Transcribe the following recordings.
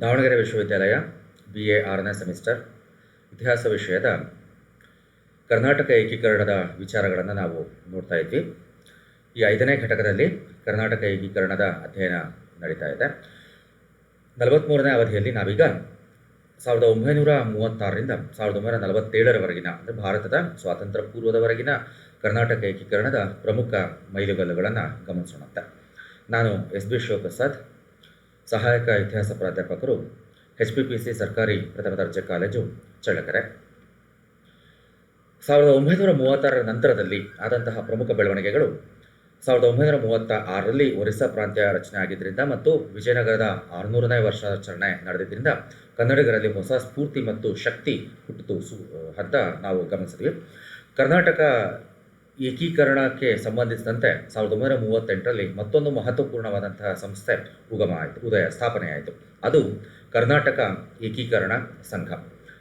ದಾವಣಗೆರೆ ವಿಶ್ವವಿದ್ಯಾಲಯ B A ಆರನೇ semester, ಇತಿಹಾಸ ವಿಷಯದ ಕರ್ನಾಟಕ ಏಕೀಕರಣದ ವಿಚಾರಗಳನ್ನು ನಾವು ನೋಡ್ತಾ ಇದ್ವಿ. ಈ ಐದನೇ ಘಟಕದಲ್ಲಿ ಕರ್ನಾಟಕ ಏಕೀಕರಣದ ಅಧ್ಯಯನ ನಡೀತಾ ಇದೆ. ನಲವತ್ತ್ಮೂರನೇ ಅವಧಿಯಲ್ಲಿ ನಾವೀಗ ಸಾವಿರದ ಒಂಬೈನೂರ ಮೂವತ್ತಾರರಿಂದ ಸಾವಿರದ ಒಂಬೈನೂರ ನಲವತ್ತೇಳರವರೆಗಿನ, ಅಂದರೆ ಭಾರತದ ಸ್ವಾತಂತ್ರ್ಯ ಪೂರ್ವದವರೆಗಿನ ಕರ್ನಾಟಕ ಏಕೀಕರಣದ ಪ್ರಮುಖ ಮೈಲುಗಲ್ಲುಗಳನ್ನು ಗಮನಿಸೋಣಂತೆ. ನಾನು ಎಸ್ ಬಿ ಶಿವಪ್ರಸಾದ್ ಸಹಾಯಕ ಇತಿಹಾಸ ಪ್ರಾಧ್ಯಾಪಕರು ಎಚ್ ಪಿ ಪಿ ಸಿ ಸರ್ಕಾರಿ ಪ್ರಥಮ ದರ್ಜೆ ಕಾಲೇಜು ಚಳ್ಳಕೆರೆ. ಸಾವಿರದ ಒಂಬೈನೂರ ಮೂವತ್ತಾರರ ನಂತರದಲ್ಲಿ ಆದಂತಹ ಪ್ರಮುಖ ಬೆಳವಣಿಗೆಗಳು ಸಾವಿರದ ಒಂಬೈನೂರ ಮೂವತ್ತ ಆರರಲ್ಲಿ ಒರಿಸ್ಸಾ ಪ್ರಾಂತ್ಯ ರಚನೆ ಆಗಿದ್ದರಿಂದ ಮತ್ತು ವಿಜಯನಗರದ ಆರುನೂರನೇ ವರ್ಷಾಚರಣೆ ನಡೆದಿದ್ದರಿಂದ ಕನ್ನಡಿಗರಲ್ಲಿ ಹೊಸ ಸ್ಫೂರ್ತಿ ಮತ್ತು ಶಕ್ತಿ ಹುಟ್ಟಿತು ಸು ಅಂತ ನಾವು ಗಮನಿಸಿದ್ವಿ. ಕರ್ನಾಟಕ ಏಕೀಕರಣಕ್ಕೆ ಸಂಬಂಧಿಸಿದಂತೆ ಸಾವಿರದ ಒಂಬೈನೂರ ಮೂವತ್ತೆಂಟರಲ್ಲಿ ಮತ್ತೊಂದು ಮಹತ್ವಪೂರ್ಣವಾದಂತಹ ಸಂಸ್ಥೆ ಉಗಮ ಆಯಿತು, ಉದಯ ಸ್ಥಾಪನೆಯಾಯಿತು ಅದು ಕರ್ನಾಟಕ ಏಕೀಕರಣ ಸಂಘ.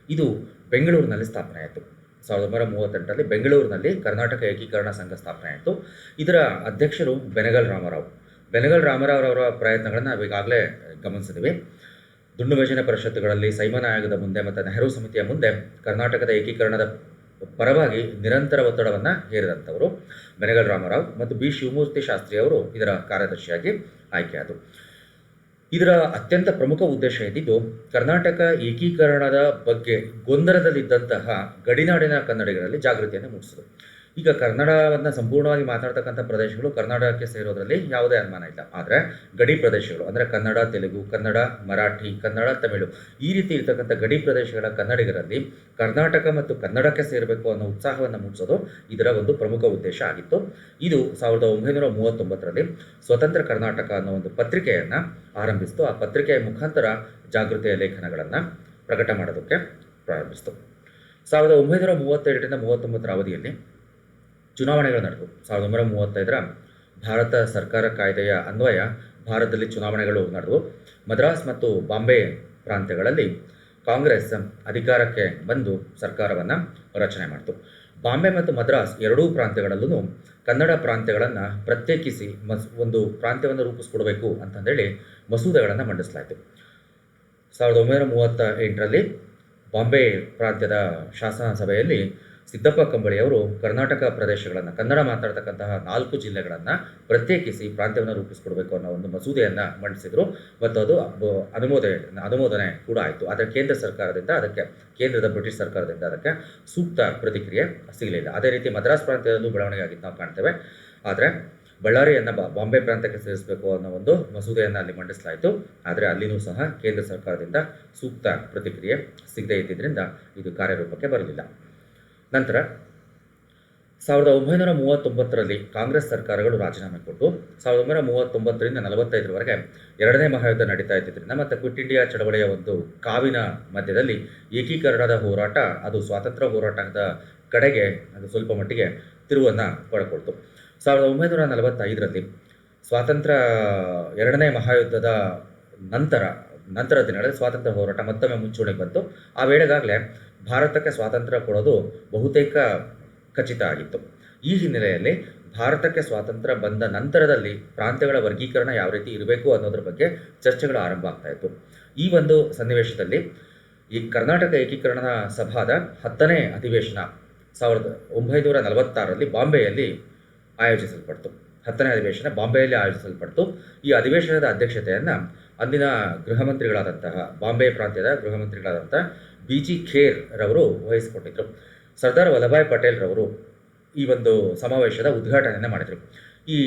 ಇದು ಬೆಂಗಳೂರಿನಲ್ಲಿ ಸ್ಥಾಪನೆಯಾಯಿತು ಸಾವಿರದ ಒಂಬೈನೂರ ಮೂವತ್ತೆಂಟರಲ್ಲಿ ಬೆಂಗಳೂರಿನಲ್ಲಿ ಕರ್ನಾಟಕ ಏಕೀಕರಣ ಸಂಘ ಸ್ಥಾಪನೆ ಆಯಿತು. ಇದರ ಅಧ್ಯಕ್ಷರು ಬೆನಗಲ್ ರಾಮರಾವ್. ಬೆನಗಲ್ ರಾಮರಾವ್ ಅವರ ಪ್ರಯತ್ನಗಳನ್ನು ಈಗಾಗಲೇ ಗಮನಿಸಿದ್ವಿ. ದುಂಡು ಮೇಜಿನ ಪರಿಷತ್ತುಗಳಲ್ಲಿ ಸೈಮನ್ ಆಯೋಗದ ಮುಂದೆ ಮತ್ತು ನೆಹರು ಸಮಿತಿಯ ಮುಂದೆ ಕರ್ನಾಟಕದ ಏಕೀಕರಣದ ಪರವಾಗಿ ನಿರಂತರ ಒತ್ತಡವನ್ನು ಹೇರಿದಂಥವರು ಬೆನಗಲ್ ರಾಮರಾವ್ ಮತ್ತು ಬಿ ಶಿವಮೂರ್ತಿ ಶಾಸ್ತ್ರಿ ಅವರು ಇದರ ಕಾರ್ಯದರ್ಶಿಯಾಗಿ ಆಯ್ಕೆಯಾದರು ಇದರ ಅತ್ಯಂತ ಪ್ರಮುಖ ಉದ್ದೇಶ ಇದ್ದಿದ್ದು ಕರ್ನಾಟಕ ಏಕೀಕರಣದ ಬಗ್ಗೆ ಗೊಂದಲದಲ್ಲಿದ್ದಂತಹ ಗಡಿನಾಡಿನ ಕನ್ನಡಿಗರಲ್ಲಿ ಜಾಗೃತಿಯನ್ನು ಮೂಡಿಸಿದರು. ಈಗ ಕನ್ನಡವನ್ನು ಸಂಪೂರ್ಣವಾಗಿ ಮಾತಾಡ್ತಕ್ಕಂಥ ಪ್ರದೇಶಗಳು ಕರ್ನಾಟಕಕ್ಕೆ ಸೇರೋದರಲ್ಲಿ ಯಾವುದೇ ಅನುಮಾನ ಇಲ್ಲ. ಆದರೆ ಗಡಿ ಪ್ರದೇಶಗಳು, ಅಂದರೆ ಕನ್ನಡ, ತೆಲುಗು, ಕನ್ನಡ, ಮರಾಠಿ, ಕನ್ನಡ, ತಮಿಳು ಈ ರೀತಿ ಇರ್ತಕ್ಕಂಥ ಗಡಿ ಪ್ರದೇಶಗಳ ಕನ್ನಡಿಗರಲ್ಲಿ ಕರ್ನಾಟಕ ಮತ್ತು ಕನ್ನಡಕ್ಕೆ ಸೇರಬೇಕು ಅನ್ನೋ ಉತ್ಸಾಹವನ್ನು ಮೂಡಿಸೋದು ಇದರ ಒಂದು ಪ್ರಮುಖ ಉದ್ದೇಶ ಆಗಿತ್ತು. ಇದು ಸಾವಿರದ ಒಂಬೈನೂರ ಮೂವತ್ತೊಂಬತ್ತರಲ್ಲಿ ಸ್ವತಂತ್ರ ಕರ್ನಾಟಕ ಅನ್ನೋ ಒಂದು ಪತ್ರಿಕೆಯನ್ನು ಆರಂಭಿಸಿತು. ಆ ಪತ್ರಿಕೆಯ ಮುಖಾಂತರ ಜಾಗೃತಿಯ ಲೇಖನಗಳನ್ನು ಪ್ರಕಟ ಮಾಡೋದಕ್ಕೆ ಪ್ರಾರಂಭಿಸಿತು. ಸಾವಿರದ ಒಂಬೈನೂರ ಮೂವತ್ತೆರಡರಿಂದ ಮೂವತ್ತೊಂಬತ್ತರ ಅವಧಿಯಲ್ಲಿ ಚುನಾವಣೆಗಳು ನಡೆದವು. ಸಾವಿರದ ಒಂಬೈನೂರ ಮೂವತ್ತೈದರ ಭಾರತ ಸರ್ಕಾರ ಕಾಯ್ದೆಯ ಅನ್ವಯ ಭಾರತದಲ್ಲಿ ಚುನಾವಣೆಗಳು ನಡೆದವು. ಮದ್ರಾಸ್ ಮತ್ತು ಬಾಂಬೆ ಪ್ರಾಂತ್ಯಗಳಲ್ಲಿ ಕಾಂಗ್ರೆಸ್ ಅಧಿಕಾರಕ್ಕೆ ಬಂದು ಸರ್ಕಾರವನ್ನು ರಚನೆ ಮಾಡಿತು. ಬಾಂಬೆ ಮತ್ತು ಮದ್ರಾಸ್ ಎರಡೂ ಪ್ರಾಂತ್ಯಗಳಲ್ಲೂ ಕನ್ನಡ ಪ್ರಾಂತ್ಯಗಳನ್ನು ಪ್ರತ್ಯೇಕಿಸಿ ಮಸ್ ಒಂದು ಪ್ರಾಂತ್ಯವನ್ನು ರೂಪಿಸ್ಕೊಡ್ಬೇಕು ಅಂತಂದೇಳಿ ಮಸೂದೆಗಳನ್ನು ಮಂಡಿಸಲಾಯಿತು. ಸಾವಿರದ ಒಂಬೈನೂರ ಮೂವತ್ತ ಎಂಟರಲ್ಲಿ ಬಾಂಬೆ ಪ್ರಾಂತ್ಯದ ಶಾಸನ ಸಭೆಯಲ್ಲಿ ಸಿದ್ದಪ್ಪ ಕಂಬಳಿಯವರು ಕರ್ನಾಟಕ ಪ್ರದೇಶಗಳನ್ನು, ಕನ್ನಡ ಮಾತಾಡ್ತಕ್ಕಂತಹ ನಾಲ್ಕು ಜಿಲ್ಲೆಗಳನ್ನು ಪ್ರತ್ಯೇಕಿಸಿ ಪ್ರಾಂತ್ಯವನ್ನು ರೂಪಿಸ್ಕೊಡ್ಬೇಕು ಅನ್ನೋ ಒಂದು ಮಸೂದೆಯನ್ನು ಮಂಡಿಸಿದರು. ಮತ್ತು ಅದು ಅನುಮೋದನೆ ಅನುಮೋದನೆ ಕೂಡ ಆಯಿತು. ಆದರೆ ಕೇಂದ್ರ ಸರ್ಕಾರದಿಂದ ಅದಕ್ಕೆ, ಕೇಂದ್ರದ ಬ್ರಿಟಿಷ್ ಸರ್ಕಾರದಿಂದ ಅದಕ್ಕೆ ಸೂಕ್ತ ಪ್ರತಿಕ್ರಿಯೆ ಸಿಗಲಿಲ್ಲ. ಅದೇ ರೀತಿ ಮದ್ರಾಸ್ ಪ್ರಾಂತ್ಯದಲ್ಲೂ ಬೆಳವಣಿಗೆ ಆಗಿದ್ದು ನಾವು ಕಾಣ್ತೇವೆ. ಆದರೆ ಬಳ್ಳಾರಿಯನ್ನು ಬಾಂಬೆ ಪ್ರಾಂತ್ಯಕ್ಕೆ ಸೇರಿಸಬೇಕು ಅನ್ನೋ ಒಂದು ಮಸೂದೆಯನ್ನು ಅಲ್ಲಿ ಮಂಡಿಸಲಾಯಿತು. ಆದರೆ ಅಲ್ಲಿನೂ ಸಹ ಕೇಂದ್ರ ಸರ್ಕಾರದಿಂದ ಸೂಕ್ತ ಪ್ರತಿಕ್ರಿಯೆ ಸಿಗದೇ ಇದ್ದಿದ್ದರಿಂದ ಇದು ಕಾರ್ಯರೂಪಕ್ಕೆ ಬರಲಿಲ್ಲ. ನಂತರ ಸಾವಿರದ ಒಂಬೈನೂರ ಮೂವತ್ತೊಂಬತ್ತರಲ್ಲಿ ಕಾಂಗ್ರೆಸ್ ಸರ್ಕಾರಗಳು ರಾಜೀನಾಮೆ ಕೊಟ್ಟು ಸಾವಿರದ ಒಂಬೈನೂರ ಮೂವತ್ತೊಂಬತ್ತರಿಂದ ನಲವತ್ತೈದರವರೆಗೆ ಎರಡನೇ ಮಹಾಯುದ್ಧ ನಡೀತಾ ಇದ್ದಿದ್ದರಿಂದ ಮತ್ತು ಕ್ವಿಟ್ ಇಂಡಿಯಾ ಚಳವಳಿಯ ಒಂದು ಕಾವಿನ ಮಧ್ಯದಲ್ಲಿ ಏಕೀಕರಣದ ಹೋರಾಟ, ಅದು ಸ್ವಾತಂತ್ರ್ಯ ಹೋರಾಟದ ಕಡೆಗೆ, ಅದು ಸ್ವಲ್ಪ ಮಟ್ಟಿಗೆ ತಿರುವನ್ನು ಪಡ್ಕೊಳ್ತು ಸಾವಿರದ ಒಂಬೈನೂರ ನಲವತ್ತೈದರಲ್ಲಿ ಸ್ವಾತಂತ್ರ್ಯ, ಎರಡನೇ ಮಹಾಯುದ್ಧದ ನಂತರ ನಂತರ ದಿನಗಳಲ್ಲಿ ಸ್ವಾತಂತ್ರ್ಯ ಹೋರಾಟ ಮತ್ತೊಮ್ಮೆ ಮುಂಚೂಣಿಗೆ ಬಂತು. ಆ ವೇಳೆಗಾಗಲೇ ಭಾರತಕ್ಕೆ ಸ್ವಾತಂತ್ರ್ಯ ಕೊಡೋದು ಬಹುತೇಕ ಖಚಿತ ಆಗಿತ್ತು. ಈ ಹಿನ್ನೆಲೆಯಲ್ಲಿ ಭಾರತಕ್ಕೆ ಸ್ವಾತಂತ್ರ್ಯ ಬಂದ ನಂತರದಲ್ಲಿ ಪ್ರಾಂತ್ಯಗಳ ವರ್ಗೀಕರಣ ಯಾವ ರೀತಿ ಇರಬೇಕು ಅನ್ನೋದ್ರ ಬಗ್ಗೆ ಚರ್ಚೆಗಳು ಆರಂಭ ಆಗ್ತಾ ಇತ್ತು. ಈ ಒಂದು ಸನ್ನಿವೇಶದಲ್ಲಿ ಈ ಕರ್ನಾಟಕ ಏಕೀಕರಣ ಸಭಾದ ಹತ್ತನೇ ಅಧಿವೇಶನ ಸಾವಿರದ ಒಂಬೈನೂರ ನಲವತ್ತಾರರಲ್ಲಿ ಬಾಂಬೆಯಲ್ಲಿ ಆಯೋಜಿಸಲ್ಪಡ್ತು. ಹತ್ತನೇ ಅಧಿವೇಶನ ಬಾಂಬೆಯಲ್ಲಿ ಆಯೋಜಿಸಲ್ಪಡ್ತು. ಈ ಅಧಿವೇಶನದ ಅಧ್ಯಕ್ಷತೆಯನ್ನು ಅಂದಿನ ಗೃಹ ಮಂತ್ರಿಗಳಾದಂತಹ ಬಾಂಬೆ ಪ್ರಾಂತ್ಯದ ಗೃಹ ಮಂತ್ರಿಗಳಾದಂತಹ ಬಿ ಜಿ ಖೇರ್ ರವರು ವಹಿಸಿಕೊಂಡಿದ್ದರು ಸರ್ದಾರ್ ವಲ್ಲಭಾಯ್ ಪಟೇಲ್ ರವರು ಈ ಒಂದು ಸಮಾವೇಶದ ಉದ್ಘಾಟನೆಯನ್ನು ಮಾಡಿದರು. ಈ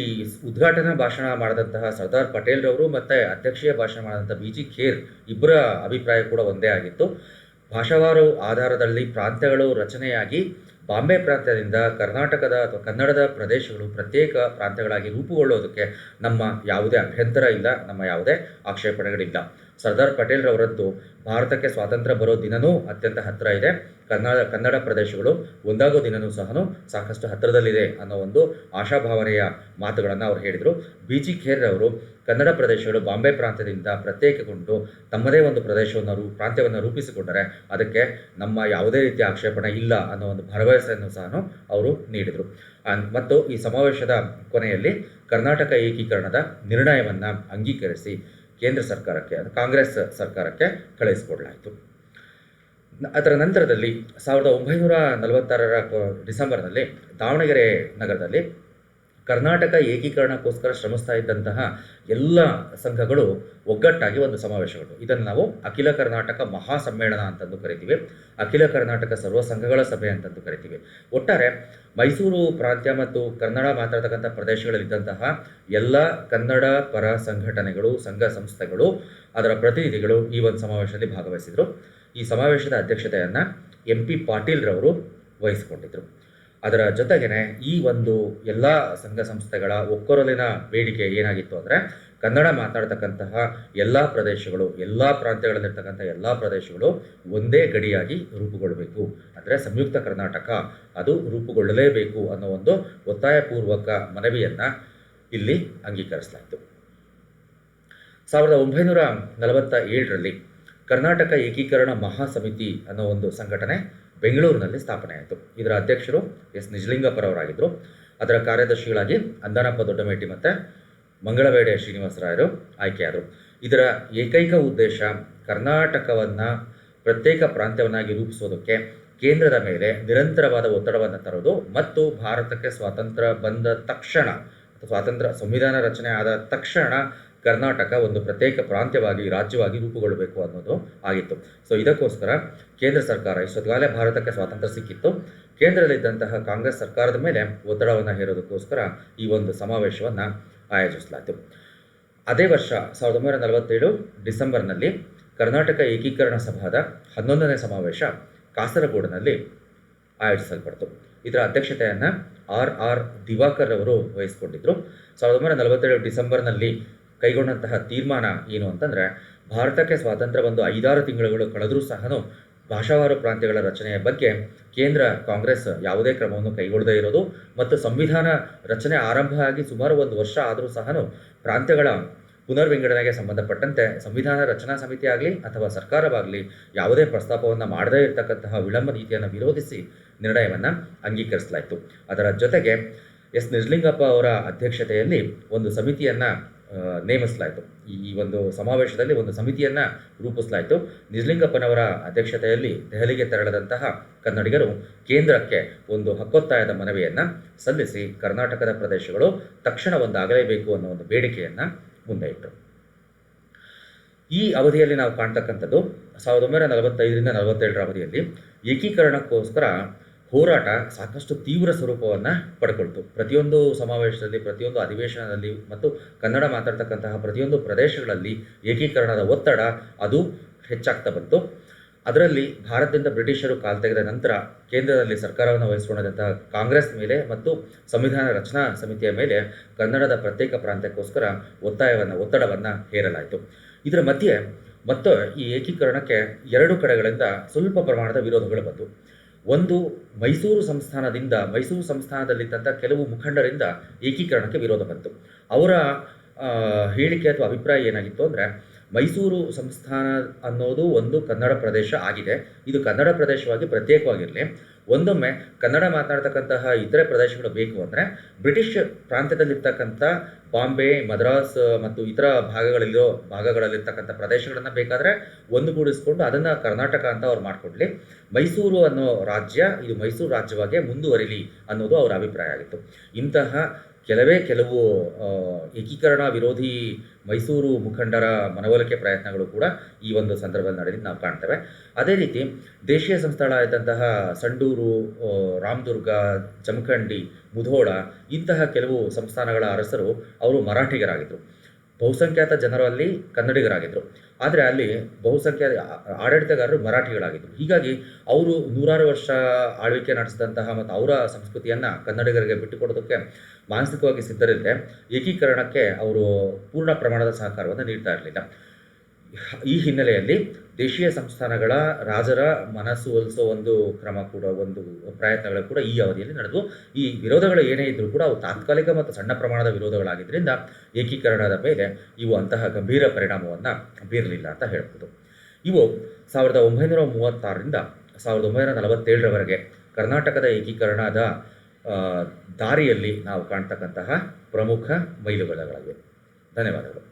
ಉದ್ಘಾಟನಾ ಭಾಷಣ ಮಾಡಿದಂತಹ ಸರ್ದಾರ್ ಪಟೇಲ್ ರವರು ಮತ್ತು ಅಧ್ಯಕ್ಷೀಯ ಭಾಷಣ ಮಾಡಿದಂಥ ಬಿ ಜಿ ಖೇರ್ ಇಬ್ಬರ ಅಭಿಪ್ರಾಯ ಕೂಡ ಒಂದೇ ಆಗಿತ್ತು. ಭಾಷಾವಾರು ಆಧಾರದಲ್ಲಿ ಪ್ರಾಂತ್ಯಗಳು ರಚನೆಯಾಗಿ ಬಾಂಬೆ ಪ್ರಾಂತ್ಯದಿಂದ ಕರ್ನಾಟಕದ ಅಥವಾ ಕನ್ನಡದ ಪ್ರದೇಶಗಳು ಪ್ರತ್ಯೇಕ ಪ್ರಾಂತ್ಯಗಳಾಗಿ ರೂಪುಗೊಳ್ಳೋದಕ್ಕೆ ನಮ್ಮ ಯಾವುದೇ ಅಭ್ಯಂತರ ಇಲ್ಲ, ನಮ್ಮ ಯಾವುದೇ ಆಕ್ಷೇಪಣೆಗಳಿಲ್ಲ. ಸರ್ದಾರ್ ಪಟೇಲ್ ರವರದ್ದು ಭಾರತಕ್ಕೆ ಸ್ವಾತಂತ್ರ್ಯ ಬರೋ ದಿನನೂ ಅತ್ಯಂತ ಹತ್ತಿರ ಇದೆ. ಕನ್ನಡ ಕನ್ನಡ ಪ್ರದೇಶಗಳು ಒಂದಾಗೋ ದಿನನೂ ಸಹ ಸಾಕಷ್ಟು ಹತ್ತಿರದಲ್ಲಿದೆ ಅನ್ನೋ ಒಂದು ಆಶಾಭಾವನೆಯ ಮಾತುಗಳನ್ನು ಅವರು ಹೇಳಿದರು. ಬಿ ಜಿ ಖೇರ್ ಅವರು ಕನ್ನಡ ಪ್ರದೇಶಗಳು ಬಾಂಬೆ ಪ್ರಾಂತ್ಯದಿಂದ ಪ್ರತ್ಯೇಕಗೊಂಡು ತಮ್ಮದೇ ಒಂದು ಪ್ರದೇಶವನ್ನು ರೂ, ಪ್ರಾಂತ್ಯವನ್ನು ರೂಪಿಸಿಕೊಂಡರೆ ಅದಕ್ಕೆ ನಮ್ಮ ಯಾವುದೇ ರೀತಿಯ ಆಕ್ಷೇಪಣೆ ಇಲ್ಲ ಅನ್ನೋ ಒಂದು ಭರವಸೆಯನ್ನು ಸಹ ಅವರು ನೀಡಿದರು. ಮತ್ತು ಈ ಸಮಾವೇಶದ ಕೊನೆಯಲ್ಲಿ ಕರ್ನಾಟಕ ಏಕೀಕರಣದ ನಿರ್ಣಯವನ್ನು ಅಂಗೀಕರಿಸಿ ಕೇಂದ್ರ ಸರ್ಕಾರಕ್ಕೆ ಅದು ಕಾಂಗ್ರೆಸ್ ಸರ್ಕಾರಕ್ಕೆ ಕಳುಹಿಸಿಕೊಡಲಾಯಿತು. ಅದರ ನಂತರದಲ್ಲಿ ಸಾವಿರದ ಒಂಬೈನೂರ ನಲವತ್ತಾರರ ಡಿಸೆಂಬರ್ನಲ್ಲಿ ದಾವಣಗೆರೆ ನಗರದಲ್ಲಿ ಕರ್ನಾಟಕ ಏಕೀಕರಣಕ್ಕೋಸ್ಕರ ಶ್ರಮಿಸ್ತಾ ಇದ್ದಂತಹ ಎಲ್ಲ ಸಂಘಗಳು ಒಗ್ಗಟ್ಟಾಗಿ ಒಂದು ಸಮಾವೇಶಗಳು ಇದನ್ನು ನಾವು ಅಖಿಲ ಕರ್ನಾಟಕ ಮಹಾಸಮ್ಮೇಳನ ಅಂತಂದು ಕರಿತೀವಿ. ಅಖಿಲ ಕರ್ನಾಟಕ ಸರ್ವ ಸಂಘಗಳ ಸಭೆ ಅಂತಂದು ಕರಿತೀವಿ. ಒಟ್ಟಾರೆ ಮೈಸೂರು ಪ್ರಾಂತ್ಯ ಮತ್ತು ಕನ್ನಡ ಮಾತಾಡ್ತಕ್ಕಂಥ ಪ್ರದೇಶಗಳಲ್ಲಿದ್ದಂತಹ ಎಲ್ಲ ಕನ್ನಡ ಪರ ಸಂಘಟನೆಗಳು, ಸಂಘ ಸಂಸ್ಥೆಗಳು, ಅದರ ಪ್ರತಿನಿಧಿಗಳು ಈ ಒಂದು ಸಮಾವೇಶದಲ್ಲಿ ಭಾಗವಹಿಸಿದರು. ಈ ಸಮಾವೇಶದ ಅಧ್ಯಕ್ಷತೆಯನ್ನು ಎಂ ಪಿ ಪಾಟೀಲ್ರವರು ವಹಿಸಿಕೊಂಡಿದ್ದರು ಅದರ ಜೊತೆಗೇನೆ ಈ ಒಂದು ಎಲ್ಲ ಸಂಘ ಸಂಸ್ಥೆಗಳ ಒಕ್ಕೊರಲಿನ ಬೇಡಿಕೆ ಏನಾಗಿತ್ತು ಅಂದರೆ ಕನ್ನಡ ಮಾತಾಡ್ತಕ್ಕಂತಹ ಎಲ್ಲ ಪ್ರದೇಶಗಳು, ಎಲ್ಲ ಪ್ರಾಂತ್ಯಗಳಲ್ಲಿರ್ತಕ್ಕಂಥ ಎಲ್ಲ ಪ್ರದೇಶಗಳು ಒಂದೇ ಗಡಿಯಾಗಿ ರೂಪುಗೊಳ್ಳಬೇಕು. ಅಂದರೆ ಸಂಯುಕ್ತ ಕರ್ನಾಟಕ ಅದು ರೂಪುಗೊಳ್ಳಲೇಬೇಕು ಅನ್ನೋ ಒಂದು ಒತ್ತಾಯಪೂರ್ವಕ ಮನವಿಯನ್ನು ಇಲ್ಲಿ ಅಂಗೀಕರಿಸಲಾಯಿತು. ಸಾವಿರದ ಒಂಬೈನೂರ ನಲವತ್ತ ಏಳರಲ್ಲಿ ಕರ್ನಾಟಕ ಏಕೀಕರಣ ಮಹಾಸಮಿತಿ ಅನ್ನೋ ಒಂದು ಸಂಘಟನೆ ಬೆಂಗಳೂರಿನಲ್ಲಿ ಸ್ಥಾಪನೆ ಆಯಿತು. ಇದರ ಅಧ್ಯಕ್ಷರು ಎಸ್. ನಿಜಲಿಂಗಪ್ಪರವರಾಗಿದ್ದರು. ಅದರ ಕಾರ್ಯದರ್ಶಿಗಳಾಗಿ ಅಂದಾನಪ್ಪ ದೊಡ್ಡಮೇಟಿ ಮತ್ತು ಮಂಗಳವೇಡೆ ಶ್ರೀನಿವಾಸರಾಯರು ಆಯ್ಕೆಯಾದರು. ಇದರ ಏಕೈಕ ಉದ್ದೇಶ ಕರ್ನಾಟಕವನ್ನು ಪ್ರತ್ಯೇಕ ಪ್ರಾಂತ್ಯವನ್ನಾಗಿ ರೂಪಿಸೋದಕ್ಕೆ ಕೇಂದ್ರದ ಮೇಲೆ ನಿರಂತರವಾದ ಒತ್ತಡವನ್ನು ತರೋದು ಮತ್ತು ಭಾರತಕ್ಕೆ ಸ್ವಾತಂತ್ರ್ಯ ಬಂದ ತಕ್ಷಣ ಸ್ವಾತಂತ್ರ್ಯ ಸಂವಿಧಾನ ರಚನೆ ಆದ ತಕ್ಷಣ ಕರ್ನಾಟಕ ಒಂದು ಪ್ರತ್ಯೇಕ ಪ್ರಾಂತ್ಯವಾಗಿ, ರಾಜ್ಯವಾಗಿ ರೂಪುಗೊಳ್ಳಬೇಕು ಅನ್ನೋದು ಆಗಿತ್ತು. ಸೊ ಇದಕ್ಕೋಸ್ಕರ ಕೇಂದ್ರ ಸರ್ಕಾರ ಇಷ್ಟೊತ್ತಿಗಾಲೇ ಭಾರತಕ್ಕೆ ಸ್ವಾತಂತ್ರ್ಯ ಸಿಕ್ಕಿತ್ತು. ಕೇಂದ್ರದಲ್ಲಿದ್ದಂತಹ ಕಾಂಗ್ರೆಸ್ ಸರ್ಕಾರದ ಮೇಲೆ ಒತ್ತಡವನ್ನು ಹೇರೋದಕ್ಕೋಸ್ಕರ ಈ ಒಂದು ಸಮಾವೇಶವನ್ನು ಆಯೋಜಿಸಲಾಯಿತು. ಅದೇ ವರ್ಷ, ಸಾವಿರದ ಒಂಬೈನೂರ ನಲವತ್ತೇಳು ಡಿಸೆಂಬರ್ನಲ್ಲಿ ಕರ್ನಾಟಕ ಏಕೀಕರಣ ಸಭಾದ ಹನ್ನೊಂದನೇ ಸಮಾವೇಶ ಕಾಸರಗೋಡಿನಲ್ಲಿ ಆಯೋಜಿಸಲ್ಪಡ್ತು. ಇದರ ಅಧ್ಯಕ್ಷತೆಯನ್ನು ಆರ್ ಆರ್ ದಿವಾಕರ್ ಅವರು ವಹಿಸಿಕೊಂಡಿದ್ದರು ಸಾವಿರದ ಒಂಬೈನೂರ ನಲವತ್ತೇಳು ಡಿಸೆಂಬರ್ನಲ್ಲಿ ಕೈಗೊಂಡಂತಹ ತೀರ್ಮಾನ ಏನು ಅಂತಂದರೆ, ಭಾರತಕ್ಕೆ ಸ್ವಾತಂತ್ರ್ಯ ಬಂದು ಐದಾರು ತಿಂಗಳುಗಳು ಕಳೆದರೂ ಸಹ ಭಾಷಾವಾರು ಪ್ರಾಂತ್ಯಗಳ ರಚನೆಯ ಬಗ್ಗೆ ಕೇಂದ್ರ ಕಾಂಗ್ರೆಸ್ ಯಾವುದೇ ಕ್ರಮವನ್ನು ಕೈಗೊಳ್ಳದೇ ಇರೋದು ಮತ್ತು ಸಂವಿಧಾನ ರಚನೆ ಆರಂಭ ಆಗಿ ಸುಮಾರು ಒಂದು ವರ್ಷ ಆದರೂ ಸಹ ಪ್ರಾಂತ್ಯಗಳ ಪುನರ್ವಿಂಗಡಣೆಗೆ ಸಂಬಂಧಪಟ್ಟಂತೆ ಸಂವಿಧಾನ ರಚನಾ ಸಮಿತಿ ಆಗಲಿ ಅಥವಾ ಸರ್ಕಾರವಾಗಲಿ ಯಾವುದೇ ಪ್ರಸ್ತಾಪವನ್ನು ಮಾಡದೇ ಇರತಕ್ಕಂತಹ ವಿಳಂಬ ನೀತಿಯನ್ನು ವಿರೋಧಿಸಿ ನಿರ್ಣಯವನ್ನು ಅಂಗೀಕರಿಸಲಾಯಿತು. ಅದರ ಜೊತೆಗೆ ಎಸ್. ನಿರ್ಲಿಂಗಪ್ಪ ಅವರ ಅಧ್ಯಕ್ಷತೆಯಲ್ಲಿ ಒಂದು ಸಮಿತಿಯನ್ನು ನೇಮಿಸಲಾಯಿತು. ಈ ಒಂದು ಸಮಾವೇಶದಲ್ಲಿ ಒಂದು ಸಮಿತಿಯನ್ನು ರೂಪಿಸಲಾಯಿತು. ನಿಜಲಿಂಗಪ್ಪನವರ ಅಧ್ಯಕ್ಷತೆಯಲ್ಲಿ ದೆಹಲಿಗೆ ತೆರಳದಂತಹ ಕನ್ನಡಿಗರು ಕೇಂದ್ರಕ್ಕೆ ಒಂದು ಹಕ್ಕೊತ್ತಾಯದ ಮನವಿಯನ್ನು ಸಲ್ಲಿಸಿ ಕರ್ನಾಟಕದ ಪ್ರದೇಶಗಳು ತಕ್ಷಣ ಒಂದಾಗಲೇಬೇಕು ಅನ್ನೋ ಒಂದು ಬೇಡಿಕೆಯನ್ನು ಮುಂದೆ ಇಟ್ಟರು ಈ ಅವಧಿಯಲ್ಲಿ ನಾವು ಕಾಣ್ತಕ್ಕಂಥದ್ದು ಸಾವಿರದ ಒಂಬೈನೂರ ನಲವತ್ತೈದರಿಂದ ನಲವತ್ತೇಳರ ಅವಧಿಯಲ್ಲಿ ಏಕೀಕರಣಕ್ಕೋಸ್ಕರ ಹೋರಾಟ ಸಾಕಷ್ಟು ತೀವ್ರ ಸ್ವರೂಪವನ್ನು ಪಡ್ಕೊಳ್ತು. ಪ್ರತಿಯೊಂದು ಸಮಾವೇಶದಲ್ಲಿ, ಪ್ರತಿಯೊಂದು ಅಧಿವೇಶನದಲ್ಲಿ ಮತ್ತು ಕನ್ನಡ ಮಾತಾಡ್ತಕ್ಕಂತಹ ಪ್ರತಿಯೊಂದು ಪ್ರದೇಶಗಳಲ್ಲಿ ಏಕೀಕರಣದ ಒತ್ತಡ ಅದು ಹೆಚ್ಚಾಗ್ತಾ ಬಂತು. ಅದರಲ್ಲಿ ಭಾರತದಿಂದ ಬ್ರಿಟಿಷರು ಕಾಲ್ ತೆಗೆದ ನಂತರ ಕೇಂದ್ರದಲ್ಲಿ ಸರ್ಕಾರವನ್ನು ವಹಿಸಿಕೊಂಡಂತಹ ಕಾಂಗ್ರೆಸ್ ಮೇಲೆ ಮತ್ತು ಸಂವಿಧಾನ ರಚನಾ ಸಮಿತಿಯ ಮೇಲೆ ಕನ್ನಡದ ಪ್ರತ್ಯೇಕ ಪ್ರಾಂತ್ಯಕ್ಕೋಸ್ಕರ ಒತ್ತಾಯವನ್ನು, ಒತ್ತಡವನ್ನು ಹೇರಲಾಯಿತು. ಇದರ ಮಧ್ಯೆ ಮತ್ತು ಈ ಏಕೀಕರಣಕ್ಕೆ ಎರಡು ಕಡೆಗಳಿಂದ ಸ್ವಲ್ಪ ಪ್ರಮಾಣದ ವಿರೋಧಗಳು ಬಂದವು. ಒಂದು ಮೈಸೂರು ಸಂಸ್ಥಾನದಿಂದ, ಮೈಸೂರು ಸಂಸ್ಥಾನದಲ್ಲಿದ್ದಂಥ ಕೆಲವು ಮುಖಂಡರಿಂದ ಏಕೀಕರಣಕ್ಕೆ ವಿರೋಧ ಬಂತು. ಅವರ ಹೇಳಿಕೆ ಅಥವಾ ಅಭಿಪ್ರಾಯ ಏನಾಗಿತ್ತು ಅಂದರೆ, ಮೈಸೂರು ಸಂಸ್ಥಾನ ಅನ್ನೋದು ಒಂದು ಕನ್ನಡ ಪ್ರದೇಶ ಆಗಿದೆ. ಇದು ಕನ್ನಡ ಪ್ರದೇಶವಾಗಿ ಪ್ರತ್ಯೇಕವಾಗಿರಲಿ. ಒಂದೊಮ್ಮೆ ಕನ್ನಡ ಮಾತನಾಡ್ತಕ್ಕಂತಹ ಇತರೆ ಪ್ರದೇಶಗಳು ಬೇಕು ಅಂದರೆ ಬ್ರಿಟಿಷ್ ಪ್ರಾಂತ್ಯದಲ್ಲಿರ್ತಕ್ಕಂಥ ಬಾಂಬೆ, ಮದ್ರಾಸ್ ಮತ್ತು ಇತರ ಭಾಗಗಳಲ್ಲಿರೋ ಭಾಗಗಳಲ್ಲಿರ್ತಕ್ಕಂಥ ಪ್ರದೇಶಗಳನ್ನು ಬೇಕಾದರೆ ಒಂದುಗೂಡಿಸ್ಕೊಂಡು ಅದನ್ನು ಕರ್ನಾಟಕ ಅಂತ ಅವ್ರು ಮಾಡಿಕೊಡ್ಲಿ. ಮೈಸೂರು ಅನ್ನೋ ರಾಜ್ಯ, ಇದು ಮೈಸೂರು ರಾಜ್ಯವಾಗಿ ಮುಂದುವರಿಲಿ ಅನ್ನೋದು ಅವರ ಅಭಿಪ್ರಾಯ ಆಗಿತ್ತು. ಇಂತಹ ಕೆಲವೇ ಕೆಲವು ಏಕೀಕರಣ ವಿರೋಧಿ ಮೈಸೂರು ಮುಖಂಡರ ಮನವೊಲಿಕೆ ಪ್ರಯತ್ನಗಳು ಕೂಡ ಈ ಒಂದು ಸಂದರ್ಭದಲ್ಲಿ ನಡೆದಿದ್ದು ನಾವು ಕಾಣ್ತೇವೆ. ಅದೇ ರೀತಿ ದೇಶೀಯ ಸಂಸ್ಥಳಾದಂತಹ ಸಂಡೂರು ರಾಮದುರ್ಗ, ಜಮಖಂಡಿ, ಮುಧೋಳ ಇಂತಹ ಕೆಲವು ಸಂಸ್ಥಾನಗಳ ಅರಸರು ಅವರು ಮರಾಠಿಗರಾಗಿದ್ದರು ಬಹುಸಂಖ್ಯಾತ ಜನರಲ್ಲಿ ಕನ್ನಡಿಗರಾಗಿದ್ದರು ಆದರೆ ಅಲ್ಲಿ ಬಹುಸಂಖ್ಯಾತ ಆಡಳಿತಗಾರರು ಮರಾಠಿಗಳಾಗಿದ್ದರು ಹೀಗಾಗಿ ಅವರು ನೂರಾರು ವರ್ಷ ಆಳ್ವಿಕೆ ನಡೆಸಿದಂತಹ ಮತ್ತು ಅವರ ಸಂಸ್ಕೃತಿಯನ್ನು ಕನ್ನಡಿಗರಿಗೆ ಬಿಟ್ಟುಕೊಡೋದಕ್ಕೆ ಮಾನಸಿಕವಾಗಿ ಸಿದ್ಧರಿಲ್ಲದೆ ಏಕೀಕರಣಕ್ಕೆ ಅವರು ಪೂರ್ಣ ಪ್ರಮಾಣದ ಸಹಕಾರವನ್ನು ನೀಡ್ತಾ ಇರಲಿಲ್ಲ. ಈ ಹಿನ್ನೆಲೆಯಲ್ಲಿ ದೇಶೀಯ ಸಂಸ್ಥಾನಗಳ ರಾಜರ ಮನಸ್ಸು ಒಲಿಸೋ ಒಂದು ಕ್ರಮ ಕೂಡ, ಒಂದು ಪ್ರಯತ್ನಗಳು ಕೂಡ ಈ ಅವಧಿಯಲ್ಲಿ ನಡೆದು, ಈ ವಿರೋಧಗಳು ಏನೇ ಇದ್ದರೂ ಕೂಡ ಅವು ತಾತ್ಕಾಲಿಕ ಮತ್ತು ಸಣ್ಣ ಪ್ರಮಾಣದ ವಿರೋಧಗಳಾಗಿದ್ದರಿಂದ ಏಕೀಕರಣದ ಮೇಲೆ ಇವು ಅಂತಹ ಗಂಭೀರ ಪರಿಣಾಮವನ್ನು ಬೀರಲಿಲ್ಲ ಅಂತ ಹೇಳ್ಬೋದು. ಇವು ಸಾವಿರದ ಒಂಬೈನೂರ ಮೂವತ್ತಾರರಿಂದ ಸಾವಿರದ ಒಂಬೈನೂರ ನಲವತ್ತೇಳರವರೆಗೆ ಕರ್ನಾಟಕದ ಏಕೀಕರಣದ ದಾರಿಯಲ್ಲಿ ನಾವು ಕಾಣ್ತಕ್ಕಂತಹ ಪ್ರಮುಖ ಮೈಲುಗಳಾಗಿವೆ ಧನ್ಯವಾದಗಳು.